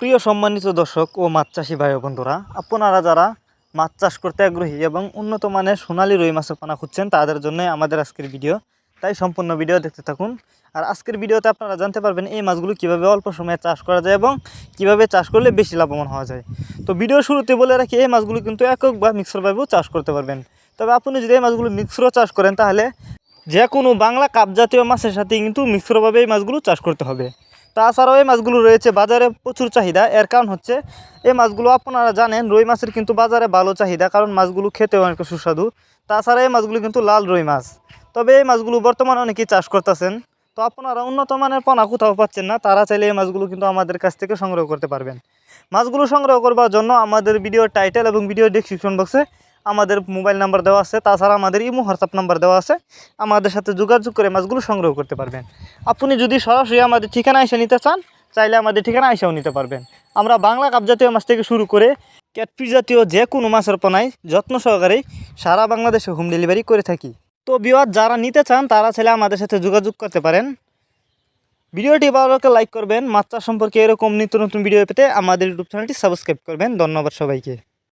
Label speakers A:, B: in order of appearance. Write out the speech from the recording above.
A: প্রিয় সম্মানিত দর্শক ও মাছ চাষি ভাই বন্ধুরা, আপনারা যারা মাছ চাষ করতে আগ্রহী এবং উন্নত মানের সোনালী রুই মাছের পানা খুঁজছেন, তাদের জন্য আমাদের আজকের ভিডিও। তাই সম্পূর্ণ ভিডিও দেখতে থাকুন। আর আজকের ভিডিওতে আপনারা জানতে পারবেন এই মাছগুলো কীভাবে অল্প সময়ে চাষ করা যায় এবং কীভাবে চাষ করলে বেশি লাভবান হওয়া যায়। তো ভিডিও শুরুতে বলে রাখি, এই মাছগুলো কিন্তু একক বা মিক্সরভাবেও চাষ করতে পারবেন। তবে আপনি যদি এই মাছগুলো মিক্সরও চাষ করেন, তাহলে যে কোনো বাংলা কাপ জাতীয় মাছের সাথে কিন্তু মিক্সরভাবে এই মাছগুলো চাষ করতে হবে। তাছাড়াও এই মাছগুলো রয়েছে বাজারে প্রচুর চাহিদা। এর কারণ হচ্ছে, এই মাছগুলো আপনারা জানেন, রুই মাছের কিন্তু বাজারে ভালো চাহিদা, কারণ মাছগুলো খেতে অনেক সুস্বাদু। তাছাড়া এই মাছগুলো কিন্তু লাল রুই মাছ। তবে এই মাছগুলো বর্তমানে অনেকেই চাষ করতেছেন। তো আপনারা উন্নত মানের পোনা কোথাও পাচ্ছেন না, তারা চাইলে এই মাছগুলো কিন্তু আমাদের কাছ থেকে সংগ্রহ করতে পারবেন। মাছগুলো সংগ্রহ করবার জন্য আমাদের ভিডিও টাইটেল এবং ভিডিও ডিসক্রিপশন বক্সে আমাদের মোবাইল নাম্বার দেওয়া আছে, তাছাড়া আমাদের ইমো, হোয়াটসঅ্যাপ নাম্বার দেওয়া আছে। আমাদের সাথে যোগাযোগ করে মাছগুলো সংগ্রহ করতে পারবেন। আপনি যদি সরাসরি আমাদের ঠিকানা এসে নিতে চান, চাইলে আমাদের ঠিকানা এসেও নিতে পারবেন। আমরা বাংলা কাপ জাতীয় মাছ থেকে শুরু করে ক্যাটফিস জাতীয় যে কোনো মাছের পোনায় যত্ন সহকারে সারা বাংলাদেশে হোম ডেলিভারি করে থাকি। তো বিওয়ার যারা নিতে চান, তারা চাইলে আমাদের সাথে যোগাযোগ করতে পারেন। ভিডিওটি ভালো লাগলে লাইক করবেন। মাছ চাষ সম্পর্কে এরকম নিত্য নতুন ভিডিও পেতে আমাদের ইউটিউব চ্যানেলটি সাবস্ক্রাইব করবেন। ধন্যবাদ সবাইকে।